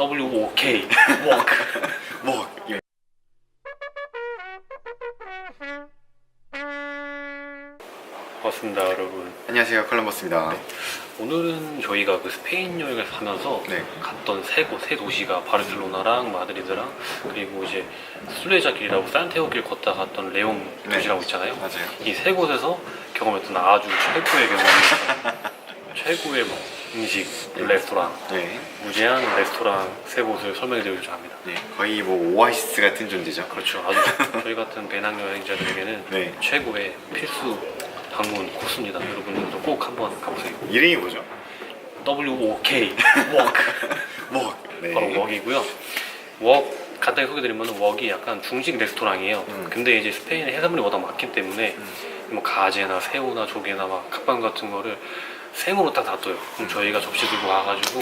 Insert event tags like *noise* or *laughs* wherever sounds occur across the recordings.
WOK 워크 뭐 예. 반갑습니다 여러분 안녕하세요 컬럼버스입니다. 오늘은 저희가 그 스페인 여행을 가면서 네. 갔던 세 곳, 세 도시가 바르셀로나랑 마드리드랑 그리고 이제 술레자 길이라고 산테오길 걷다 갔던 레옹 네. 도시라고 있잖아요 맞아요. 이 세 곳에서 경험했던 아주 최고의 경험이었어요 *laughs* 최고의 뭐 음식, 네. 레스토랑 네. 무제한 레스토랑 세 곳을 설명해드리고자 합니다 네. 거의 뭐 오아시스 같은 존재죠. 그렇죠. 아주 저희 같은 배낭 여행자들에게는 네. 최고의 필수 방문 코스입니다. 여러분들도 꼭 한번 가보세요. 이름이 뭐죠? WOK 워크 뭐. 네. 바로 웍이고요. 웍 간단히 소개드리면 웍이 약간 중식 레스토랑이에요. 음. 근데 이제 스페인에 해산물이 워낙 많기 때문에 음. 뭐 가재나 새우나 조개나 막 각방 같은 거를 생으로 딱 놔둬요. 그럼 음. 저희가 접시 들고 와가지고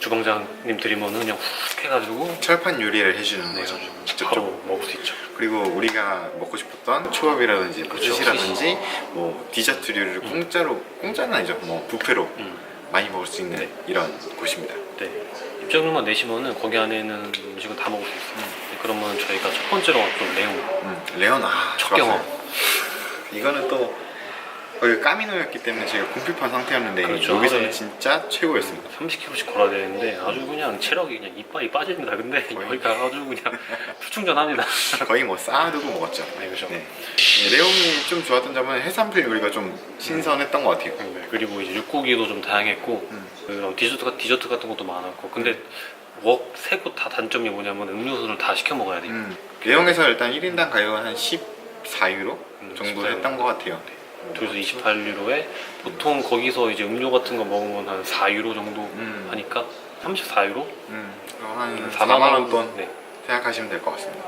주방장님 드리면은 그냥 훅 해가지고 철판 요리를 해주는 네, 거죠. 바로 직접적으로. 먹을 수 있죠. 그리고 우리가 먹고 싶었던 초밥이라든지 뭐 그렇죠. 스시라든지 뭐 디저트류를 공짜로 공짜는 아니죠. 뭐 뷔페로 음. 많이 먹을 수 있는 네. 이런 곳입니다. 네. 입장료만 내시면은 거기 안에 있는 음식은 다 먹을 수 있어요. 네, 그러면 저희가 첫 번째로 왔던 레옹 음, 레온 아 첫 좋았어요. 경험. 이거는 또 거기 까미노였기 때문에 제가 궁핍한 상태였는데 그렇죠. 여기서는 네. 진짜 최고였습니다. 30kg씩 걸어야 되는데 아주 그냥 체력이 그냥 이빨이 빠집니다. 근데. 여기가 아주 그냥 *laughs* 풀충전합니다. 거의 뭐 쌓아두고 먹었죠. 네, 그죠. 네. 네, 레옹이 좀 좋았던 점은 해산물 요리가 좀 신선했던 것 같아요. 네, 그리고 이제 육고기도 좀 다양했고 음. 그런 디저트, 디저트 같은 것도 많았고 근데 웍세곳다 단점이 뭐냐면 음료수를 다 시켜 먹어야 돼요. 음. 레옹에서 일단 1인당 가격은 한 14유로 음, 정도 14 유로. 했던 것 같아요. 둘이서 28유로에 보통 거기서 이제 음료 같은 거 먹으면 한 4유로 정도 음. 하니까 34유로? 음. 그럼 한 4만 4만 원 돈 네. 생각하시면 될 것 같습니다.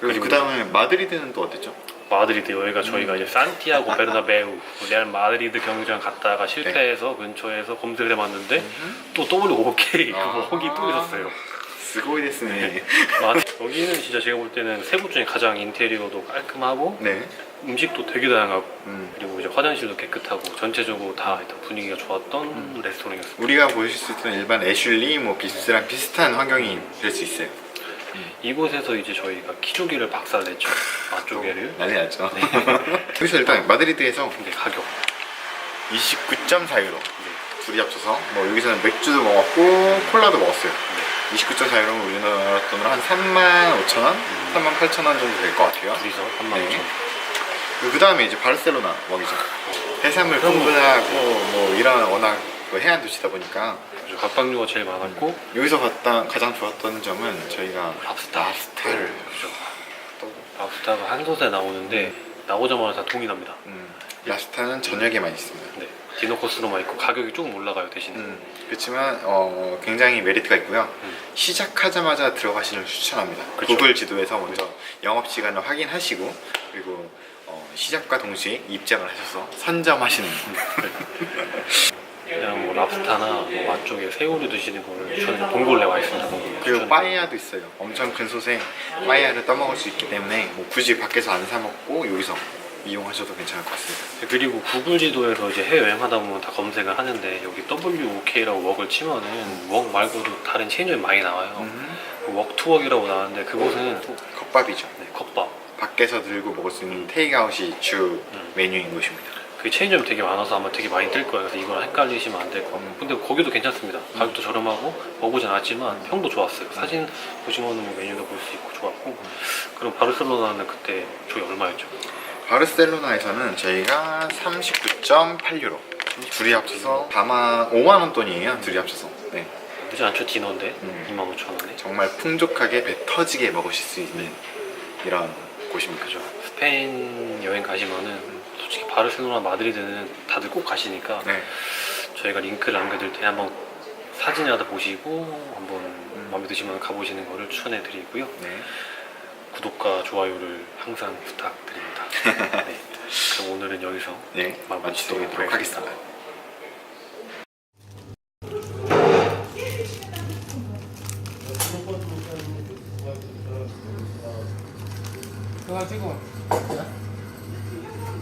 그리고 그리고 그 다음에 마드리드는 또 어땠죠? 마드리드 여기가 저희가 음. 이제 산티아고 베르나베우 레알 마드리드 경기장 갔다가 실패해서 근처에서 검색을 해봤는데 또 WOK 아. 거기 또 있었어요. 마- *laughs* 여기는 진짜 제가 볼 때는 세곳 중에 가장 인테리어도 깔끔하고 네. 음식도 되게 다양하고 음. 그리고 이제 화장실도 깨끗하고 전체적으로 다 일단 분위기가 좋았던 음. 레스토랑이었습니다. 우리가 보실 수 있는 일반 애슐리 뭐 비스랑 비슷한 환경이 될 수 있어요. 이곳에서 이제 저희가 키조개를 박살냈죠. 맛조개를. 난리 났죠. 네. *laughs* 여기서 일단 마드리드에서 근데 가격. 29.4유로 네. 둘이 합쳐서 뭐 여기서는 맥주도 먹었고 콜라도 먹었어요. 네. 29.4유로면 우리나라 돈으로 한 3만 5천 원, 음. 3만 8천 원 정도 될 것 같아요. 둘이서 3만 네. 5천 그 다음에 이제 바르셀로나 먹이죠. 해산물 풍부하고 뭐 이런 워낙 그 해안 도시다 보니까 각방류가 제일 많았고 여기서 갔다 가장 좋았던 점은 저희가 랍스타. 랍스타를 그죠. 또 랍스타가 한 솥에 나오는데 나오자마자 다 동이 납니다. 음, 랍스타는 저녁에만 있습니다. 네. 디너 코스로만 있고 가격이 조금 올라가요 대신에. 음, 그렇지만 어, 굉장히 메리트가 있고요. 음. 시작하자마자 들어가시는 걸 추천합니다. 그쵸. 구글 지도에서 먼저 영업 시간을 확인하시고 그리고 어, 시작과 동시에 입장을 하셔서 선점하시는 *laughs* 그냥 뭐 랍스타나 뭐 맛쪽에 새우를 드시는 거를 저는 봉골레 와 있습니다. 봉골레. 그리고 추천해요. 빠에야도 있어요. 엄청 큰 솥에 빠에야를 떠먹을 수 있기 때문에 뭐 굳이 밖에서 안 사 먹고 여기서 이용하셔도 괜찮을 것 같습니다. 네, 그리고 구글 지도에서 이제 해외 여행 하다 보면 다 검색을 하는데 여기 WOK라고 웍을 치면은 웍 말고도 다른 체인점이 많이 나와요. 음, 웍투웍이라고 나왔는데 그곳은 또 컵밥이죠. 네, 컵밥. 밖에서 들고 먹을 수 있는 테이크아웃이 주 음. 메뉴인 곳입니다. 그 체인점이 되게 많아서 아마 되게 많이 뜰 거예요. 그래서 이걸 헷갈리시면 안될것 같고. 음. 근데 거기도 괜찮습니다. 가격도 저렴하고 먹어보진 않았지만 평도 좋았어요. 사진 보시면은 뭐 메뉴도 볼 수 있고 좋았고. 그럼 바르셀로나는 그때 저희 얼마였죠? 바르셀로나에서는 저희가 39.8유로 둘이 합쳐서 4만 5만 원 돈이에요. 둘이 합쳐서. 네. 그지 않죠? 디너인데 음. 25,000원에. 정말 풍족하게 배 터지게 먹으실 수 있는 이런 곳입니다. 그죠. 스페인 여행 가시면은 솔직히 바르셀로나, 마드리드는 다들 꼭 가시니까 네. 저희가 링크를 남겨드릴 테니 한번 사진이라도 보시고 한번 마음에 드시면 가보시는 거를 추천해 드리고요. 네. 구독과 좋아요를 항상 부탁드립니다. *laughs* 네. 그럼 오늘은 여기서 네, 마무리 짓도록 하겠습니다. 하겠습니다.